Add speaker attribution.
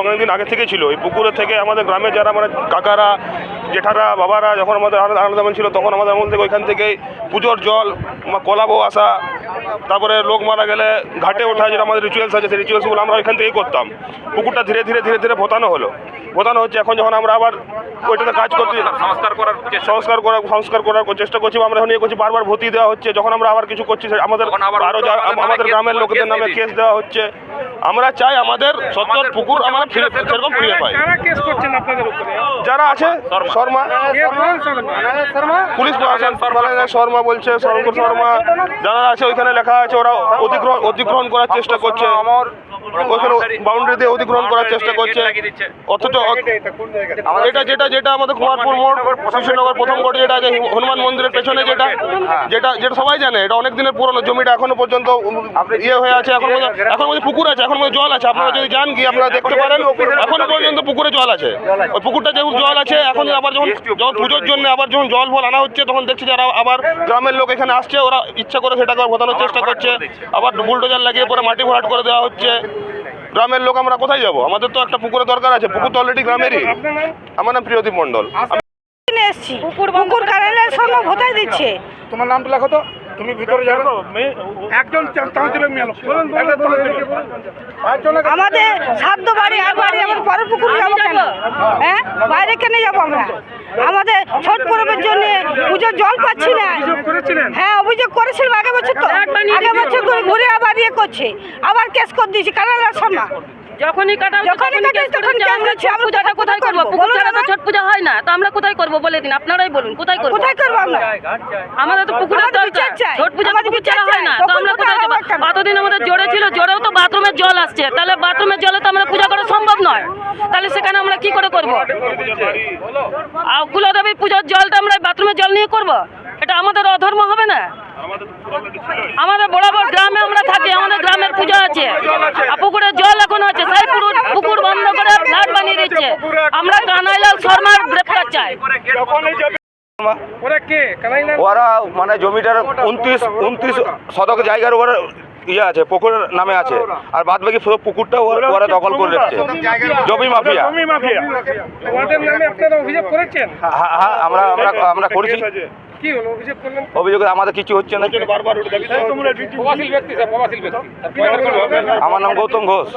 Speaker 1: অনেকদিন আগে থেকে ছিল। এই পুকুরের থেকে আমাদের গ্রামে যারা মানে কাকারা, জেঠারা, বাবারা যখন আমাদের আলাদা ছিল, তখন আমাদের থেকে ওইখান থেকে পুজোর জল কলাবো আসা, তারপরে লোক মারা গেলে ঘাটে ওঠা যেটা আমাদের রিচুয়ালস আছে, সেই রিচুয়ালসগুলো আমরা ওইখান থেকেই করতাম। পুকুরটা ধীরে ধীরে ধীরে ধীরে ভোতানো হলো। ভোতানো হচ্ছে এখন যখন আমরা আবার ওইটাতে কাজ করতে
Speaker 2: সংস্কার করার
Speaker 1: সংস্কার করার সংস্কার করার চেষ্টা করছি আমরা এখন ইয়ে করছি বারবার ভর্তি দেওয়া হচ্ছে যখন আমরা আবার কিছু করছি আমাদের
Speaker 2: তখন আবার
Speaker 1: আরও
Speaker 2: আমাদের
Speaker 1: গ্রামের লোকেদের নামে কেস দেওয়া হচ্ছে আমরা চাই আমাদের সত্তর পুকুর আমরা ফিরে- সেরকম ফিরে পাই।
Speaker 3: কারা কেস করছেন আপনাদের উপরে?
Speaker 1: যারা আছে? শর্মা? পুলিশ প্রশাসন শর্মা। বলছে শঙ্কর শর্মা। যারা আছে ওইখানে লেখা আছে ওরা অধিগ্রহণ অধিগ্রহণ করার চেষ্টা করছে।
Speaker 2: আমার
Speaker 1: ওইখানে বাউন্ডারি দিয়ে অধিগ্রহণ করার চেষ্টা করছে। অথচ এটা যেটা যেটা আমাদের কুমারপুর মোড় শিশুনগর প্রথম কোটি যেটা আছে হনুমান মন্দিরের পেছনে যেটা যেটা যেটা সবাই জানে এটা অনেক দিনের পুরনো জমিটা এখনও পর্যন্ত ইয়ে হয়ে আছে এখন এখন মধ্যে পুকুর আছে এখন মধ্যে জল আছে। আপনারা যদি যান গিয়ে আপনারা দেখতে পারেন এখনও পর্যন্ত পুকুরে জল আছে। ওই পুকুরটা যেহেতু জল আছে এখন আবার যখন যখন পুজোর জন্য আবার যখন জল ফল আনা হচ্ছে তখন দেখছি যারা আবার গ্রামের লোক এখানে আসছে ওরা ইচ্ছা করে সেটাকে ঘটানোর চেষ্টা করছে। আবার বুলডোজার লাগিয়ে পরে মাটি ভরাট করে দেওয়া হচ্ছে। গ্রামের লোক আমরা কোথায় যাব? আমাদের তো একটা পুকুরের দরকার আছে পুকুর তো অলরেডি গ্রামেরই। আমার নাম প্রিয়দীপ মণ্ডল।
Speaker 4: এসছি। পুকুর পুকুর কারেন্টের সঙ্গে ভোটাই দিচ্ছে।
Speaker 3: তোমার নামটা লেখো তো। তুমি ভিতরে যাবে একজন তান্ত্রিক মেয়ে
Speaker 4: আমাদের সাধ্য বাড়ি আর বাড়ি আমার পরের পুকুর যাব কেন? হ্যাঁ? বাইরে কেন যাব আমরা? আমাদের ছট পরবের জন্য পুজোর জল পাচ্ছি না। হ্যাঁ অভিযোগ করেছিলাম আগে বছর তো। আগে বছর ঘুরে আবার ইয়ে করছে। আবার কেস করে দিয়েছি। কারালার শর্মা
Speaker 5: যখনই কাটা
Speaker 4: যখনই কাটাই তখন
Speaker 5: তখন ছট পূজাটা কোথায় করব? পুকুর ছাড়া তো ছট পূজা হয় না তো আমরা কোথায় করব বলে দিন? আপনারাই বলুন কোথায় করব?
Speaker 4: কোথায় করব আমরা?
Speaker 5: আমাদের তো পুকুরের দরকার। ছট পূজা
Speaker 4: আমাদের
Speaker 5: পুকুর ছাড়া হয় না তো আমরা কোথায় যাব? কতদিন আমাদের জোরে ছিল জোরেও তো বাথরুমের জল আসছে। তাহলে বাথরুমের জলে তো আমরা পূজা করা সম্ভব নয়। তাহলে সেখানে আমরা কি করে করব? আর কুলদেবীর পুজোর জলটা আমরা বাথরুমের জল নিয়ে করব? এটা আমাদের অধর্ম হবে না? আমাদের বরাবর গ্রামে আমরা থাকি আমাদের গ্রামের পূজা আছে। পুকুরের জল এখন আছে সেই পুকুর পুকুর বন্ধ করে ফ্ল্যাট বানিয়ে আমরা কানাইলাল শর্মার গ্রেপ্তার চাই।
Speaker 3: ওরা কে? কানাইলাল?
Speaker 6: ওরা মানে জমিটার উনত্রিশ উনত্রিশ শতক জায়গার ওরা ইয়ে আছে পুকুরের নামে আছে। আর বাদ বাকি পুরো পুকুরটা ওরা দখল করে রেখেছে। জমি মাফিয়া।
Speaker 3: জমি মাফিয়া। ওদের নামে আপনারা অভিযোগ করেছেন?
Speaker 6: হ্যাঁ হ্যাঁ আমরা আমরা আমরা করেছি।
Speaker 3: কি হলো? অভিযোগ করলেন
Speaker 6: অভিযোগে আমাদের কিছু হচ্ছে না।
Speaker 1: বারবার ওটা দাবি তো-
Speaker 3: প্রবাসী ব্যক্তি স্যার প্রবাসী ব্যক্তি।
Speaker 6: আমার নাম গৌতম ঘোষ।